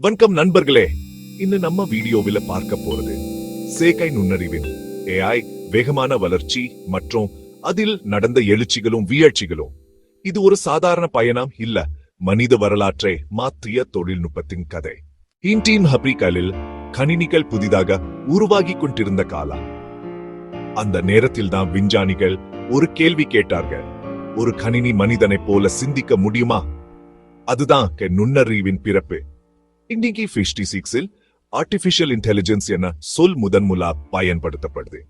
வணக்கம் நண்பர்களே. இன்னும் நம்ம வீடியோவில் பார்க்க போறது சேகை நுண்ணறிவின் ஏஐ வேகமான வளர்ச்சி மற்றும் அதில் நடந்த எழுச்சிகளும் வீழ்ச்சிகளும். இது ஒரு சாதாரண பயணம் இல்ல மனித வரலாற்றை மாற்றிய தொழில்நுட்பத்தின் கதை. இன்டீன் ஹப்ரிகலில் கணினிகள் புதிதாக உருவாகி கொண்டிருந்த காலம். அந்த நேரத்தில் தான் விஞ்ஞானிகள் ஒரு கேள்வி கேட்டார்கள் ஒரு கணினி மனிதனை போல சிந்திக்க முடியுமா? அதுதான் நுண்ணறிவின் பிறப்பு. இன்னைக்கு பிப்டி சிக்ஸில் ஆர்டிபிஷியல் இன்டெலிஜென்ஸ் என சொல் முதன் முதன்முலா பயன்படுத்தப்படுது.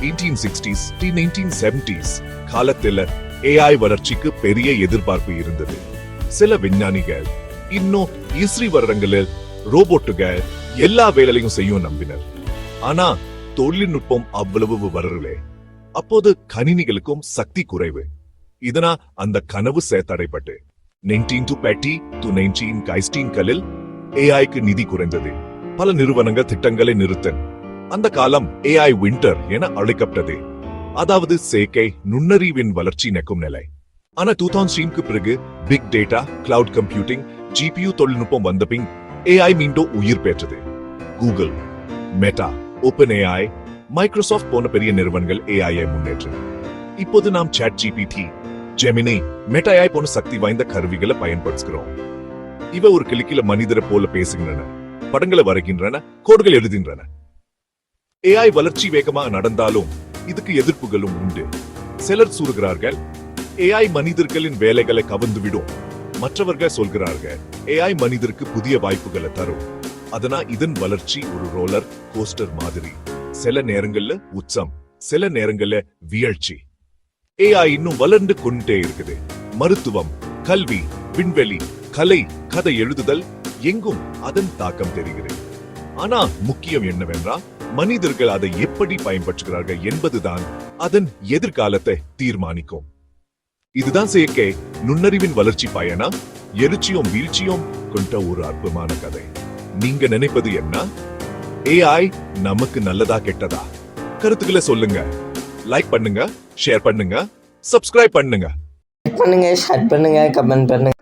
எயிட்டீன் சிக்ஸ்டீஸ் நைன்டீன் செவன்டீஸ் காலத்தில் ஏஐ வளர்ச்சிக்கு பெரிய எதிர்பார்ப்பு இருந்தது. சில விஞ்ஞானிகள் இன்னும் இஸ்ரி வருடங்களில் ரோபோட்டுகள் எல்லா வேலையும் செய்யும் நம்பினர். ஆனா தொழில்நுட்பம் அவ்வளவு வரலே அப்போது கணினிகளுக்கும் சக்தி குறைவு. இதனா அந்த கனவு சேத்தடைப்பட்டு. நைன்டீன் டு பேட்டி டு நைன்டீன் கைஸ்டீன்களில் ஏஐக்கு நிதி குறைந்தது. பல நிறுவனங்கள் திட்டங்களை நிறுத்தன். அந்த காலம் ஏஐ விண்டர் என அழைக்கப்பட்டது. அதாவது சேக்கை நுண்ணறிவின் வளர்ச்சி நெக்கும் நிலை. ஆனா டூ தௌசண்ட் பிறகு big data cloud computing GPU தொழில்நுட்பம் வந்த பின் ஏஐ மீண்டும் உயிர் பெற்றது. Google Meta open AI Microsoft போன்ற பெரிய நிறுவனங்கள் ஏஐயை முன்னேற்று இப்போது நாம் chat GPT Gemini Meta AI போன்ற சக்தி வாய்ந்த கருவிகளை பயன்படுத்துகிறோம். இவ ஒரு கிளிக்கில மனிதரை போல பேசுகின்றன படங்களை வரைகின்றன கோடுகள் எழுதுகின்றன. ஏஐ வளர்ச்சி வேகமாக நடந்தாலும் இதுக்கு எதிர்ப்புகளும் உண்டு. சிலர் சூறுகிறார்கள் ஏஐ மனிதர்களின் வேலைகளை கவர்ந்துவிடும். மற்றவர்கள் சொல்கிறார்கள் ஏஐ மனிதருக்கு புதிய வாய்ப்புகளை தரும். அதனா இதன் வளர்ச்சி ஒரு ரோலர் கோஸ்டர் மாதிரி. சில நேரங்கள்ல உச்சம் சில நேரங்கள்ல வீழ்ச்சி. ஏஐ இன்னும் வளர்ந்து கொண்டே இருக்குது. மருத்துவம் கல்வி விண்வெளி கலை கதை எழுதுதல் எங்கும் அதன் தாக்கம் தெரிகிறது. ஆனா முக்கியம் என்னவென்றால் மனிதர்கள் அதை எப்படி பயன்படுத்துகிறார்கள் என்பதுதான் அதன் எதிர்காலத்தை தீர்மானிக்கும். இதுதான் செயற்கை நுண்ணறிவின் வளர்ச்சி பயனா? எழுச்சியும் வீழ்ச்சியும் கொண்ட ஒரு அற்புதமான கதை. நீங்க நினைப்பது என்ன? ஏஐ நமக்கு நல்லதா கெட்டதா? கருத்துக்களை சொல்லுங்க. லைக் பண்ணுங்க ஷேர் பண்ணுங்க சப்ஸ்கிரைப் பண்ணுங்க. லைக் பண்ணுங்க ஷேர் பண்ணுங்க. கமெண்ட் பண்ணுங்க